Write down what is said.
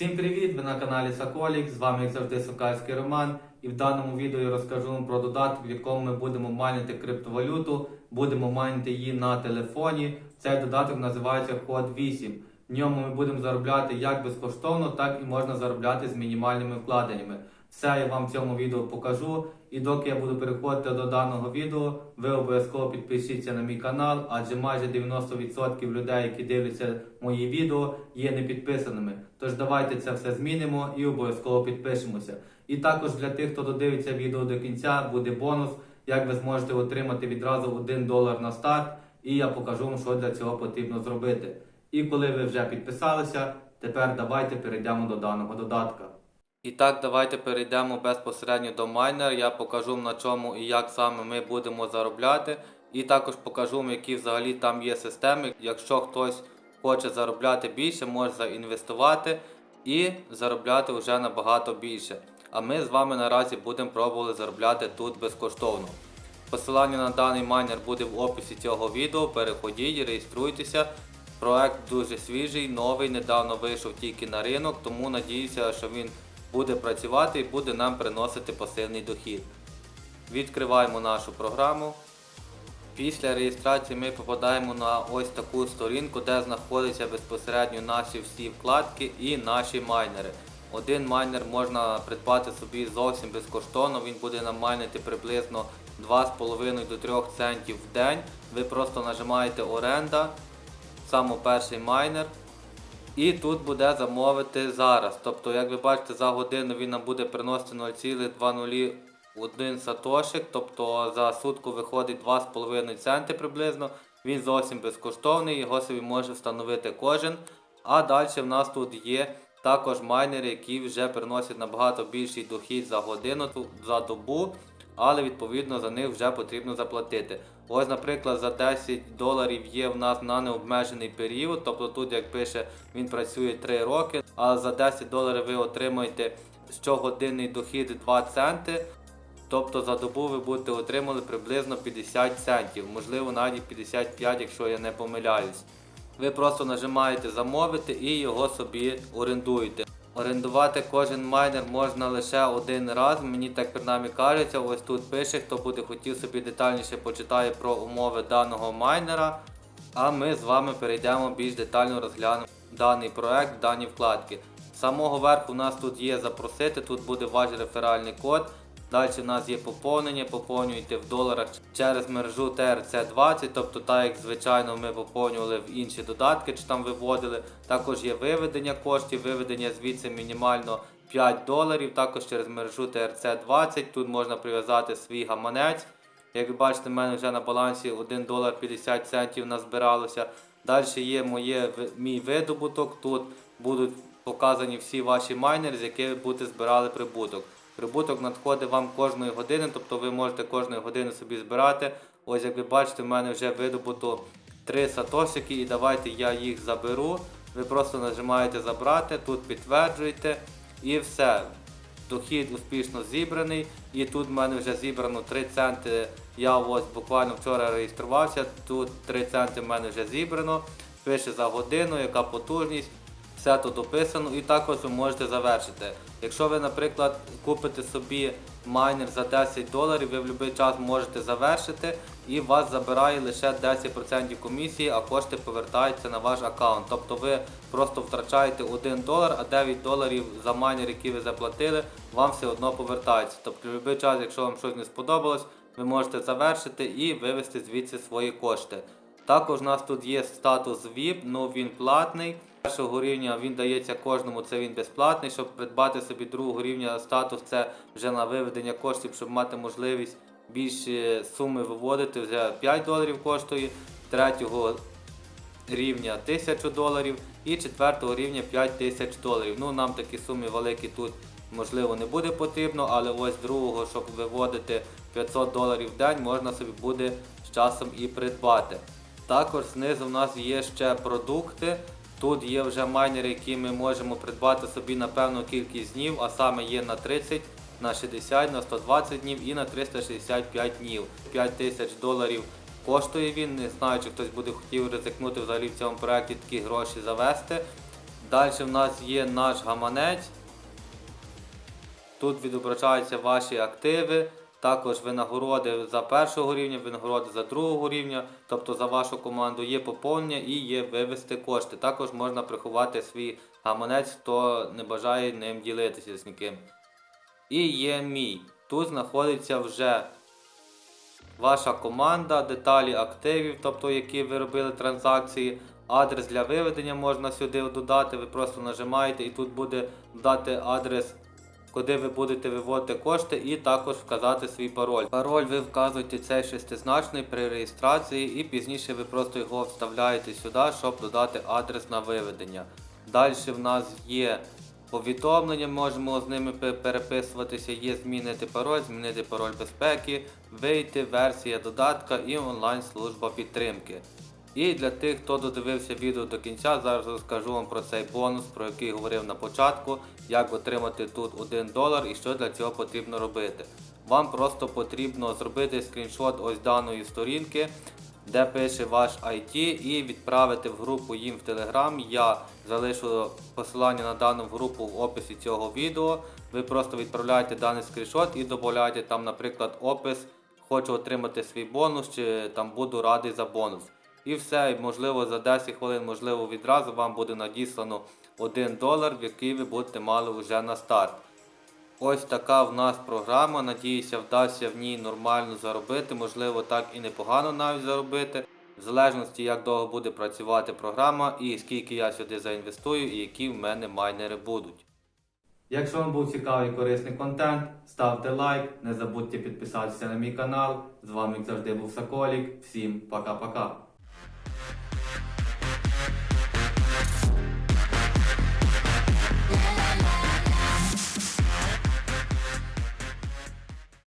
Всім привіт! Ви на каналі Соколік. З вами як завжди Сокальський Роман. І в даному відео я розкажу вам про додаток, в якому ми будемо майнити криптовалюту, будемо майнити її на телефоні. Цей додаток називається Hot 8. В ньому ми будемо заробляти як безкоштовно, так і можна заробляти з мінімальними вкладеннями. Все я вам в цьому відео покажу. І доки я буду переходити до даного відео, ви обов'язково підпишіться на мій канал, адже майже 90% людей, які дивляться мої відео, є не підписаними. Тож давайте це все змінимо і обов'язково підпишемося. І також для тих, хто додивиться відео до кінця, буде бонус, як ви зможете отримати відразу 1 долар на старт. І я покажу вам, що для цього потрібно зробити. І коли ви вже підписалися, тепер давайте перейдемо до даного додатка. І так, давайте перейдемо безпосередньо до майнера. Я покажу на чому і як саме ми будемо заробляти. І також покажу які взагалі там є системи. Якщо хтось хоче заробляти більше, може заінвестувати і заробляти вже набагато більше. А ми з вами наразі будемо пробувати заробляти тут безкоштовно. Посилання на даний майнер буде в описі цього відео. Переходіть, реєструйтеся. Проект дуже свіжий, новий, недавно вийшов тільки на ринок, тому надіюся, що він буде працювати і буде нам приносити пасивний дохід. Відкриваємо нашу програму. Після реєстрації ми попадаємо на ось таку сторінку, де знаходяться безпосередньо наші всі вкладки і наші майнери. Один майнер можна придбати собі зовсім безкоштовно, він буде нам майнити приблизно 2,5 до 3 центів в день. Ви просто нажимаєте оренда, саме перший майнер. І тут буде замовити зараз. Тобто, як ви бачите, за годину він нам буде приносити 0,201 сатошик, тобто за сутку виходить 2,5 центи приблизно. Він зовсім безкоштовний, його собі може встановити кожен. А далі в нас тут є також майнери, які вже приносять набагато більший дохід за годину за добу, але відповідно за них вже потрібно заплатити. Ось, наприклад, за 10 доларів є в нас на необмежений період, тобто тут, як пише, він працює 3 роки, а за 10 доларів ви отримаєте щогодинний дохід 2 центи. Тобто за добу ви будете отримали приблизно 50 центів, можливо навіть 55, якщо я не помиляюсь. Ви просто нажимаєте замовити і його собі орендуєте. Орендувати кожен майнер можна лише один раз, мені так принаймні кажеться. Ось тут пише, хто буде хотів собі детальніше почитає про умови даного майнера. А ми з вами перейдемо більш детально розглянемо даний проект, дані вкладки. З самого верху у нас тут є запросити, тут буде ваш реферальний код. Далі в нас є поповнення, поповнюєте в доларах через мережу TRC20, тобто так як звичайно ми поповнювали в інші додатки, чи там виводили. Також є виведення коштів, виведення звідси мінімально 5 доларів, також через мережу TRC20. Тут можна прив'язати свій гаманець. Як ви бачите, в мене вже на балансі 1 долар 50 центів назбиралося. Далі є моє, мій видобуток. Тут будуть показані всі ваші майнери, з яких ви будете збирали прибуток. Прибуток надходить вам кожної години, тобто ви можете кожної години собі збирати. Ось як ви бачите, в мене вже видобуто 3 сатошики і давайте я їх заберу. Ви просто нажимаєте забрати, тут підтверджуєте і все. Дохід успішно зібраний. І тут в мене вже зібрано 3 центи. Я ось буквально вчора реєструвався. Тут 3 центи в мене вже зібрано. Пише за годину, яка потужність. Все тут описано і також ви можете завершити. Якщо ви, наприклад, купите собі майнер за 10 доларів, ви в будь-який час можете завершити і вас забирає лише 10% комісії, а кошти повертаються на ваш аккаунт. Тобто ви просто втрачаєте 1 долар, а 9 доларів за майнер, який ви заплатили, вам все одно повертається. Тобто в будь-який час, якщо вам щось не сподобалось, ви можете завершити і вивести звідси свої кошти. Також у нас тут є статус VIP, ну він платний. Першого рівня він дається кожному, це він безплатний. Щоб придбати собі другого рівня статус, це вже на виведення коштів, щоб мати можливість більші суми виводити. Вже 5 доларів коштує, третього рівня 1000 доларів і четвертого рівня 5000 доларів. Ну нам такі суми великі тут можливо не буде потрібно, але ось другого, щоб виводити 500 доларів в день, можна собі буде з часом і придбати. Також знизу в нас є ще продукти. Тут є вже майнери, які ми можемо придбати собі на певну кількість днів, а саме є на 30, на 60, на 120 днів і на 365 днів. 5 тисяч доларів коштує він. Не знаю, чи хтось буде хотів ризикнути взагалі в цьому проєкті такі гроші завести. Далі в нас є наш гаманець. Тут відображаються ваші активи, також винагороди за першого рівня, винагороди за другого рівня, тобто за вашу команду є поповнення і є вивести кошти. Також можна приховати свій гаманець, хто не бажає ним ділитися з ніким. І є мій. Тут знаходиться вже ваша команда, деталі активів, тобто які ви робили транзакції. Адрес для виведення можна сюди додати. Ви просто нажимаєте і тут буде дати адрес, куди ви будете виводити кошти, і також вказати свій пароль. Пароль ви вказуєте цей шестизначний при реєстрації, і пізніше ви просто його вставляєте сюди, щоб додати адрес на виведення. Далі в нас є повідомлення, можемо з ними переписуватися, є змінити пароль, змінити пароль безпеки, вийти, версія додатка і онлайн служба підтримки. І для тих, хто додивився відео до кінця, зараз розкажу вам про цей бонус, про який говорив на початку, як отримати тут 1 долар і що для цього потрібно робити. Вам просто потрібно зробити скріншот ось даної сторінки, де пише ваш IT, і відправити в групу їм в Telegram. Я залишу посилання на дану групу в описі цього відео. Ви просто відправляєте даний скріншот і додаєте там, наприклад, опис. Хочу отримати свій бонус, чи там буду радий за бонус. І все, і, можливо, за 10 хвилин, можливо, відразу вам буде надіслано 1 долар, в який ви будете мали вже на старт. Ось така в нас програма. Надіюся, вдасться в ній нормально заробити, можливо, так і непогано навіть заробити. В залежності, як довго буде працювати програма і скільки я сюди заінвестую, і які в мене майнери будуть. Якщо вам був цікавий і корисний контент, ставте лайк, не забудьте підписатися на мій канал. З вами як завжди був Соколік. Всім пока-пока.